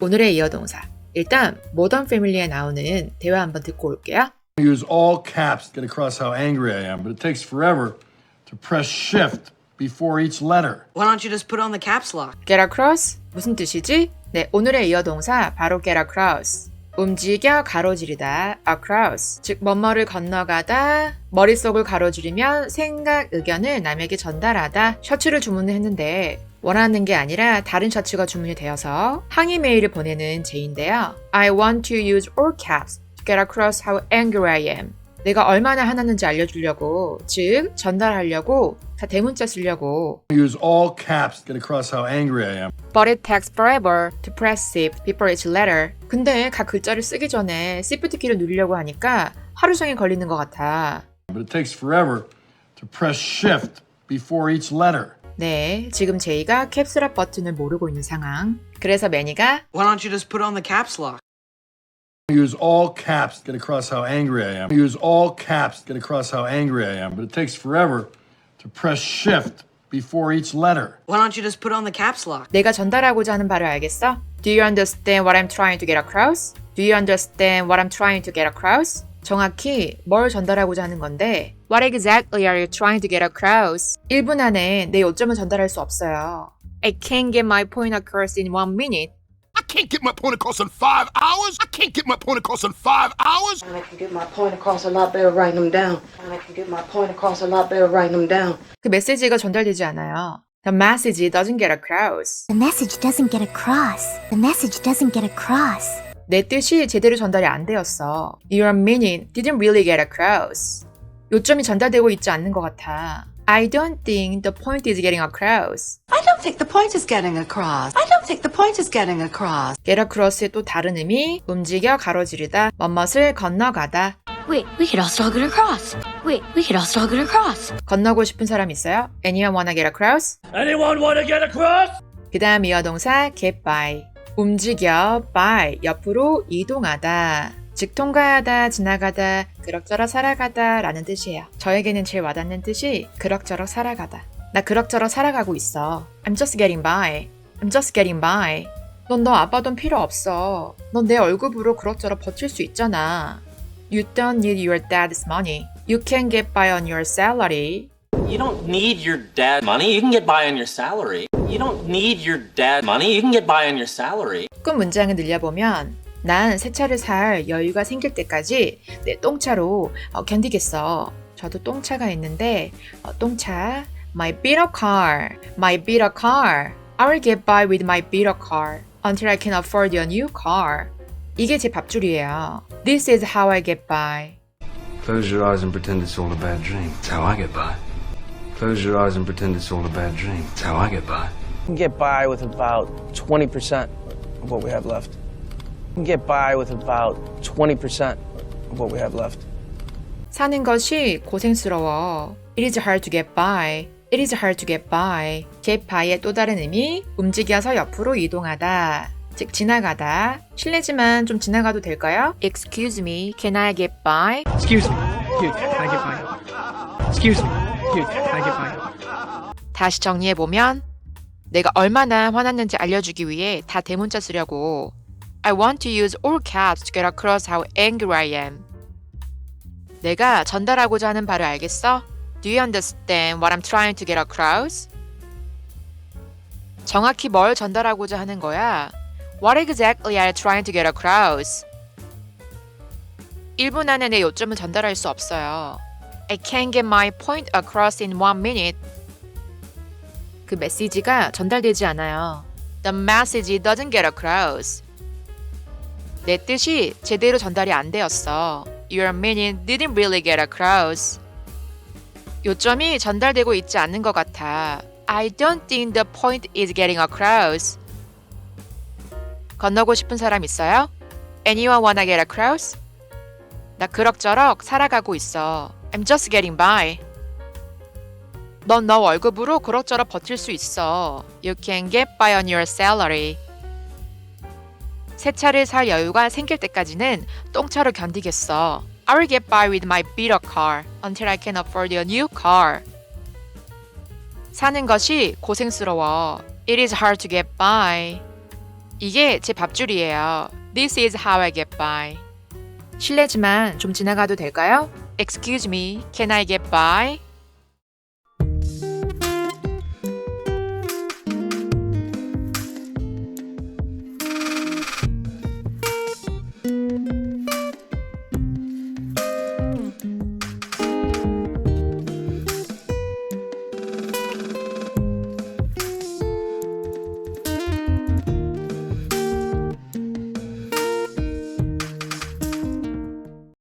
오늘의 이어 동사. 일단 모던 패밀리에 나오는 대화 한번 듣고 올게요. use all caps to get across how angry I am, but it takes forever to press shift before each letter. Why don't you just put on the caps lock? get across 무슨 뜻이지? 네, 오늘의 이어 동사 바로 get across. 움직여 가로지르다 across 즉 뭐뭐를 건너가다 머릿속을 가로지르면 생각 의견을 남에게 전달하다 셔츠를 주문을 했는데 원하는 게 아니라 다른 셔츠가 주문이 되어서 항의 메일을 보내는 제인데요 I want to use all caps to get across how angry I am 내가 얼마나 화났는지 알려주려고 즉 전달하려고 다 대문자 쓰려고 use all caps to get across how angry I am. But it takes forever to press shift before each letter. 근데 각 글자를 쓰기 전에 Shift 키를 누르려고 하니까 하루 종일 걸리는 것 같아. But it takes forever to press shift before each letter. 네, 지금 제이가 캡슐업 버튼을 모르고 있는 상황. 그래서 매니가 Why don't you just put on the caps lock? use all caps to get across how angry I am. use all caps to get across how angry I am, but it takes forever to press shift before each letter. Why don't you just put on the caps lock? 내가 전달하고자 하는 바를 알겠어? Do you understand what I'm trying to get across? Do you understand what I'm trying to get across? 정확히 뭘 전달하고자 하는 건데 What exactly are you trying to get across? 1분 안에 내 요점을 전달할 수 없어요. I can't get my point across in one minute. I can't get my point across in five hours. I can't get my point across in five hours. And I can get my point across a lot better writing them down. And I can get my point across a lot better writing them down. 그 메시지가 전달되지 않아요. The message doesn't get across. The message doesn't get across. The message doesn't get across. 내 뜻이 제대로 전달이 안 되었어. Your meaning didn't really get across. 요점이 전달되고 있지 않는 것 같아. I don't think the point is getting across. I don't think the point is getting across. I don't think the point is getting across. get across의 또 다른 의미, 움직여 가로지르다, 멋멋을 건너가다. Wait, we could all still get across. Wait, we could all still get across. 건너고 싶은 사람 있어요? Anyone wanna get across? Anyone want to get across? 그 다음 이어동사 get by. 움직여 by 옆으로 이동하다. 즉 통과하다, 지나가다, 그럭저럭 살아가다 라는 뜻이에요. 저에게는 제일 와닿는 뜻이 그럭저럭 살아가다. 나 그럭저럭 살아가고 있어. I'm just getting by. I'm just getting by. 넌 너 아빠 돈 필요 없어. 넌 내 월급으로 그럭저럭 버틸 수 있잖아. You don't need your dad's money. You can get by on your salary. You don't need your dad money. You can get by on your salary. You don't need your dad money. You can get by on your salary. 끝 문장을 늘려보면 난 새 차를 살 여유가 생길 때까지 내 똥차로 어, 견디겠어. 저도 똥차가 있는데 어, 똥차 My beater car, my beater car. I will get by with my beater car until I can afford a new car. 이게 제 밥줄이에요. This is how I get by. Close your eyes and pretend it's all a bad dream. That's how I get by. Close your eyes and pretend it's all a bad dream. That's how I get by. can get by with about 20% of what we have left. We can get by with about 20% of what we have left. 사는 것이 고생스러워. It is hard to get by. It is hard to get by. get by의 또 다른 의미, 움직여서 옆으로 이동하다. 즉 지나가다. 실례지만 좀 지나가도 될까요? Excuse me, can I get by? Excuse me. Excuse me. Can I get by? Excuse me. 다시 정리해 보면 내가 얼마나 화났는지 알려주기 위해 다 대문자 쓰려고 I want to use all caps to get across how angry I am. 내가 전달하고자 하는 바를 알겠어? Do you understand what I'm trying to get across? 정확히 뭘 전달하고자 하는 거야? What exactly are you trying to get across? 1분 안에 내 요점을 전달할 수 없어요. I can't get my point across in one minute. 그 메시지가 전달되지 않아요. The message doesn't get across. 내 뜻이 제대로 전달이 안 되었어. Your meaning didn't really get across. 요점이 전달되고 있지 않는 것 같아. I don't think the point is getting across. 건너고 싶은 사람 있어요? Anyone wanna get across? 나 그럭저럭 살아가고 있어. I'm just getting by. 넌 너 월급으로 그럭저럭 버틸 수 있어. You can get by on your salary. 새 차를 살 여유가 생길 때까지는 똥차로 견디겠어. I will get by with my beater car until I can afford a new car. 사는 것이 고생스러워. It is hard to get by. 이게 제 밥줄이에요. This is how I get by. 실례지만 좀 지나가도 될까요? Excuse me, can I get by?